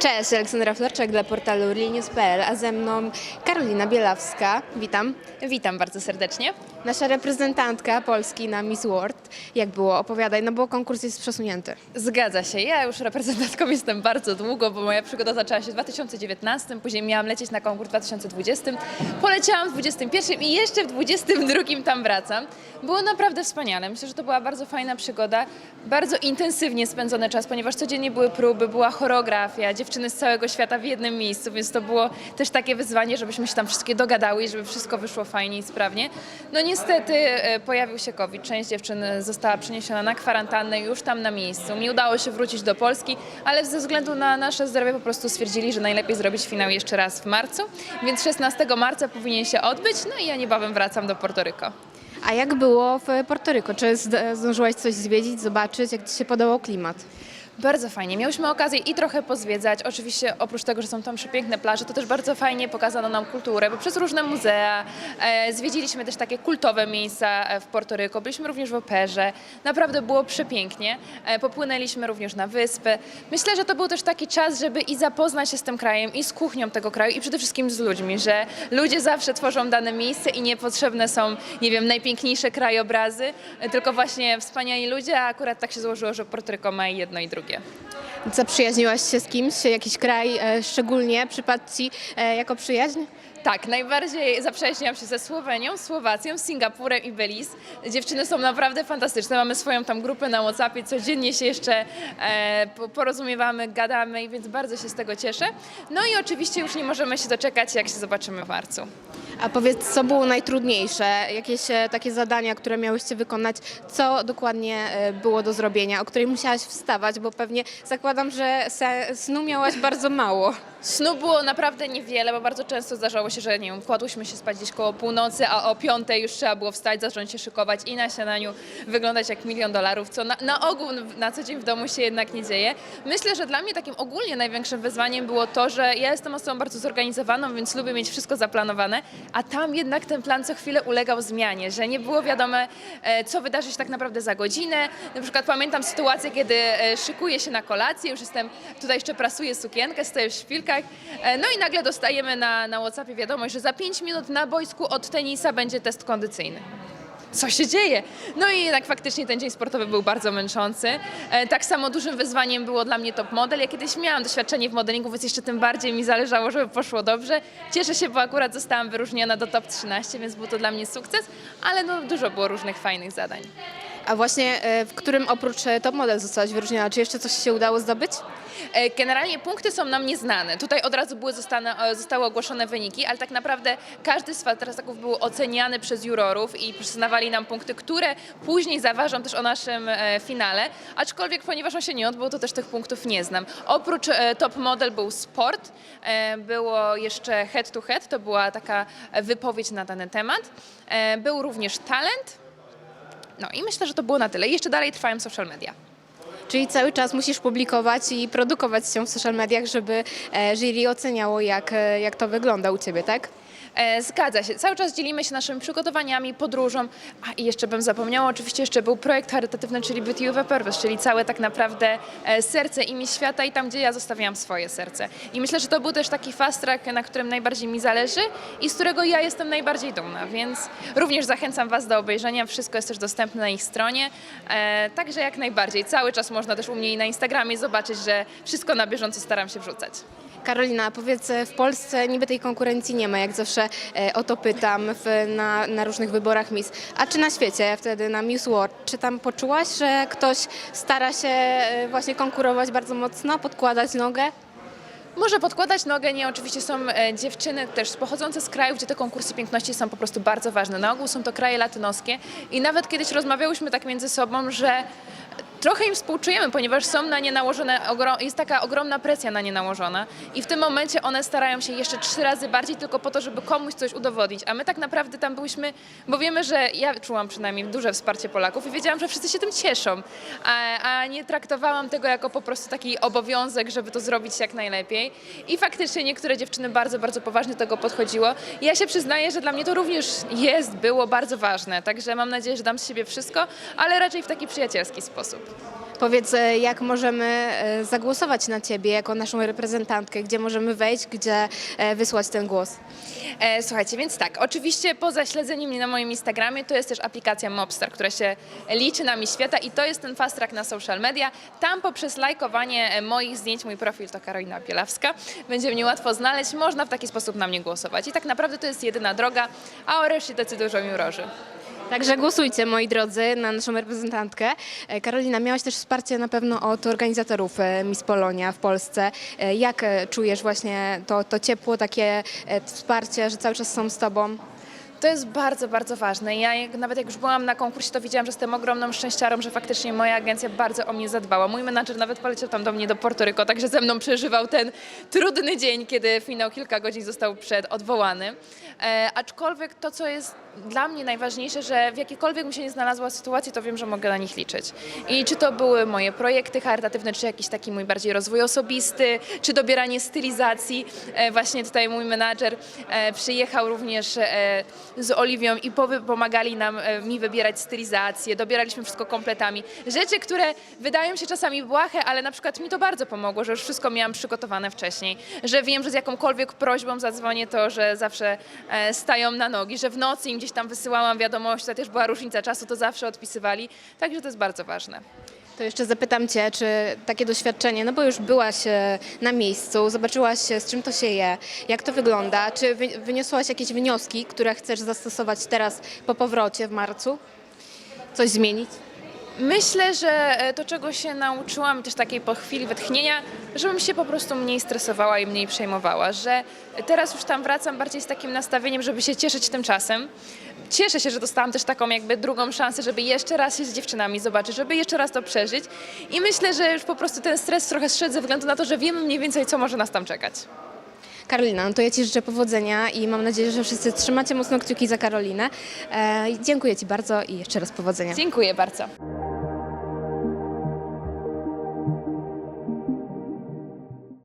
Cześć, Aleksandra Florczak dla portalu realnews.pl, a ze mną Karolina Bielawska. Witam. Witam bardzo serdecznie. Nasza reprezentantka Polski na Miss World. Jak było? Opowiadaj, no bo konkurs jest przesunięty. Zgadza się. Ja już reprezentantką jestem bardzo długo, bo moja przygoda zaczęła się w 2019, później miałam lecieć na konkurs w 2020. Poleciałam w 2021 i jeszcze w 2022 tam wracam. Było naprawdę wspaniale. Myślę, że to była bardzo fajna przygoda, bardzo intensywnie spędzony czas, ponieważ codziennie były próby, była choreografia, dziewczyny z całego świata w jednym miejscu, więc to było też takie wyzwanie, żebyśmy się tam wszystkie dogadały i żeby wszystko wyszło fajnie i sprawnie. No niestety e, pojawił się COVID. Część dziewczyn została przeniesiona na kwarantannę już tam na miejscu. Nie udało się wrócić do Polski, ale ze względu na nasze zdrowie po prostu stwierdzili, że najlepiej zrobić finał jeszcze raz w marcu, więc 16 marca powinien się odbyć, no i ja niebawem wracam do Portoryko. A jak było w Portoryko? Czy zd- zdążyłaś coś zwiedzić, zobaczyć, jak Ci się podobał klimat? Bardzo fajnie. Miałyśmy okazję i trochę pozwiedzać. Oczywiście oprócz tego, że są tam przepiękne plaże, to też bardzo fajnie pokazano nam kulturę, bo przez różne muzea e, zwiedziliśmy też takie kultowe miejsca e, w Portoryko. Byliśmy również w operze. Naprawdę było przepięknie. E, popłynęliśmy również na wyspy. Myślę, że to był też taki czas, żeby i zapoznać się z tym krajem, i z kuchnią tego kraju, i przede wszystkim z ludźmi, że ludzie zawsze tworzą dane miejsce i niepotrzebne są, nie wiem, najpiękniejsze krajobrazy, tylko właśnie wspaniali ludzie, a akurat tak się złożyło, że Portoryko ma jedno i drugie. Zaprzyjaźniłaś się z kimś? Jakiś kraj e, szczególnie przypadł Ci e, jako przyjaźń? Tak, najbardziej zaprzyjaźniłam się ze Słowenią, Słowacją, Singapurem i Belize. Dziewczyny są naprawdę fantastyczne. Mamy swoją tam grupę na WhatsAppie, codziennie się jeszcze e, po- porozumiewamy, gadamy, więc bardzo się z tego cieszę. No i oczywiście już nie możemy się doczekać, jak się zobaczymy w marcu. A powiedz, co było najtrudniejsze? Jakieś takie zadania, które miałyście wykonać? Co dokładnie e, było do zrobienia? O której musiałaś wstawać? Bo pewnie zakładam, że snu miałaś bardzo mało. Snu było naprawdę niewiele, bo bardzo często zdarzało się, że nie wiem, kładłyśmy się spać gdzieś koło północy, a o piątej już trzeba było wstać, zacząć się szykować i na śniadaniu wyglądać jak milion dolarów, co na, na ogół na co dzień w domu się jednak nie dzieje. Myślę, że dla mnie takim ogólnie największym wyzwaniem było to, że ja jestem osobą bardzo zorganizowaną, więc lubię mieć wszystko zaplanowane, a tam jednak ten plan co chwilę ulegał zmianie, że nie było wiadome, e, co wydarzy się tak naprawdę za godzinę. Na przykład pamiętam sytuację, kiedy e, szykuję się na kolację, już jestem, tutaj jeszcze prasuję sukienkę, stoję w szpilkach, e, no i nagle dostajemy na, na Whatsappie wiadomość, że za 5 minut na boisku od tenisa będzie test kondycyjny co się dzieje. No i jednak faktycznie ten dzień sportowy był bardzo męczący. E, Tak samo dużym wyzwaniem było dla mnie top model. Ja kiedyś miałam doświadczenie w modelingu, więc jeszcze tym bardziej mi zależało, żeby poszło dobrze. Cieszę się, bo akurat zostałam wyróżniona do top 13, więc był to dla mnie sukces, ale no, dużo było różnych fajnych zadań. A właśnie e, w którym oprócz e, top model zostałaś wyróżniona? Czy jeszcze coś się udało zdobyć? E, Generalnie punkty są nam nieznane. Tutaj od razu były zostane, zostały ogłoszone wyniki, ale tak naprawdę każdy z fantastyków był oceniany przez jurorów i przyznawali nam punkty, które później zaważą też o naszym finale. Aczkolwiek, ponieważ on się nie odbył, to też tych punktów nie znam. Oprócz top model był sport, było jeszcze head to head, to była taka wypowiedź na dany temat. Był również talent. No i myślę, że to było na tyle. I jeszcze dalej trwają social media. Czyli cały czas musisz publikować i produkować się w social mediach, żeby e, jury oceniało, jak, e, jak to wygląda u Ciebie, tak? E, Zgadza się. Cały czas dzielimy się naszymi przygotowaniami, podróżą. A i jeszcze bym zapomniała, oczywiście jeszcze był projekt charytatywny, czyli Beauty with a Purpose, czyli całe tak naprawdę e, serce i Miss Świata i tam, gdzie ja zostawiałam swoje serce. I myślę, że to był też taki fast track, na którym najbardziej mi zależy i z którego ja jestem najbardziej dumna, więc również zachęcam Was do obejrzenia. Wszystko jest też dostępne na ich stronie, e, także jak najbardziej. Cały czas można też u mnie i na Instagramie zobaczyć, że wszystko na bieżąco staram się wrzucać. Karolina, powiedz, e, w Polsce niby tej konkurencji nie ma, jak zawsze e, o to pytam w, na, na różnych wyborach Miss. A czy na świecie, wtedy na Miss World, czy tam poczułaś, że ktoś stara się e, właśnie konkurować bardzo mocno, podkładać nogę? Może podkładać nogę, nie, oczywiście są dziewczyny też pochodzące z krajów, gdzie te konkursy piękności są po prostu bardzo ważne. Na ogół są to kraje latynoskie i nawet kiedyś rozmawiałyśmy tak między sobą, że trochę im współczujemy, ponieważ są na nie nałożone, jest taka ogromna presja na nie nałożona i w tym momencie one starają się jeszcze trzy razy bardziej tylko po to, żeby komuś coś udowodnić, a my tak naprawdę tam byliśmy, bo wiemy, że ja czułam przynajmniej duże wsparcie Polaków i wiedziałam, że wszyscy się tym cieszą, a, a nie traktowałam tego jako po prostu taki obowiązek, żeby to zrobić jak najlepiej i faktycznie niektóre dziewczyny bardzo, bardzo poważnie do tego podchodziło. Ja się przyznaję, że dla mnie to również jest, było bardzo ważne, także mam nadzieję, że dam z siebie wszystko, ale raczej w taki przyjacielski sposób. Powiedz, e, jak możemy e, zagłosować na Ciebie jako naszą reprezentantkę, gdzie możemy wejść, gdzie e, wysłać ten głos. Słuchajcie, więc tak, oczywiście poza śledzeniem mnie na moim Instagramie, to jest też aplikacja Mobstar, która się liczy nami świata i to jest ten fast track na social media. Tam poprzez lajkowanie moich zdjęć, mój profil to Karolina Bielawska, będzie mnie łatwo znaleźć, można w taki sposób na mnie głosować. I tak naprawdę to jest jedyna droga, a o reszcie decydują jurorzy. Także głosujcie, moi drodzy, na naszą reprezentantkę. E, Karolina, miałaś też wsparcie na pewno od organizatorów e, Miss Polonia w Polsce. E, Jak czujesz właśnie to, to ciepło, takie wsparcie, że cały czas są z Tobą? To jest bardzo, bardzo ważne. Ja jak, nawet jak już byłam na konkursie, to widziałam, że jestem ogromną szczęściarą, że faktycznie moja agencja bardzo o mnie zadbała. Mój menadżer nawet poleciał tam do mnie do Portoryko, także ze mną przeżywał ten trudny dzień, kiedy finał kilka godzin został przed odwołany. E, aczkolwiek to, co jest dla mnie najważniejsze, że w jakiejkolwiek bym się nie znalazła sytuacji, to wiem, że mogę na nich liczyć. I czy to były moje projekty charytatywne, czy jakiś taki mój bardziej rozwój osobisty, czy dobieranie stylizacji. E, właśnie tutaj mój menadżer e, przyjechał również e, z Oliwią i pomagali nam, e, mi wybierać stylizację, dobieraliśmy wszystko kompletami. Rzeczy, które wydają się czasami błahe, ale na przykład mi to bardzo pomogło, że już wszystko miałam przygotowane wcześniej, że wiem, że z jakąkolwiek prośbą zadzwonię, to że zawsze e, stają na nogi, że w nocy im gdzieś tam wysyłałam wiadomość, to też była różnica czasu, to zawsze odpisywali, także to jest bardzo ważne. To jeszcze zapytam Cię, czy takie doświadczenie, no bo już byłaś e, na miejscu, zobaczyłaś z czym to się je, jak to wygląda, czy wy, wyniosłaś jakieś wnioski, które chcesz zastosować teraz po powrocie w marcu? Coś zmienić? Myślę, że e, to, czego się nauczyłam, też takiej po chwili wytchnienia, żebym się po prostu mniej stresowała i mniej przejmowała, że teraz już tam wracam bardziej z takim nastawieniem, żeby się cieszyć tym czasem. Cieszę się, że dostałam też taką jakby drugą szansę, żeby jeszcze raz się z dziewczynami zobaczyć, żeby jeszcze raz to przeżyć. I myślę, że już po prostu ten stres trochę zszedł ze względu na to, że wiemy mniej więcej, co może nas tam czekać. Karolina, no to ja Ci życzę powodzenia i mam nadzieję, że wszyscy trzymacie mocno kciuki za Karolinę. E, dziękuję Ci bardzo i jeszcze raz powodzenia. Dziękuję bardzo.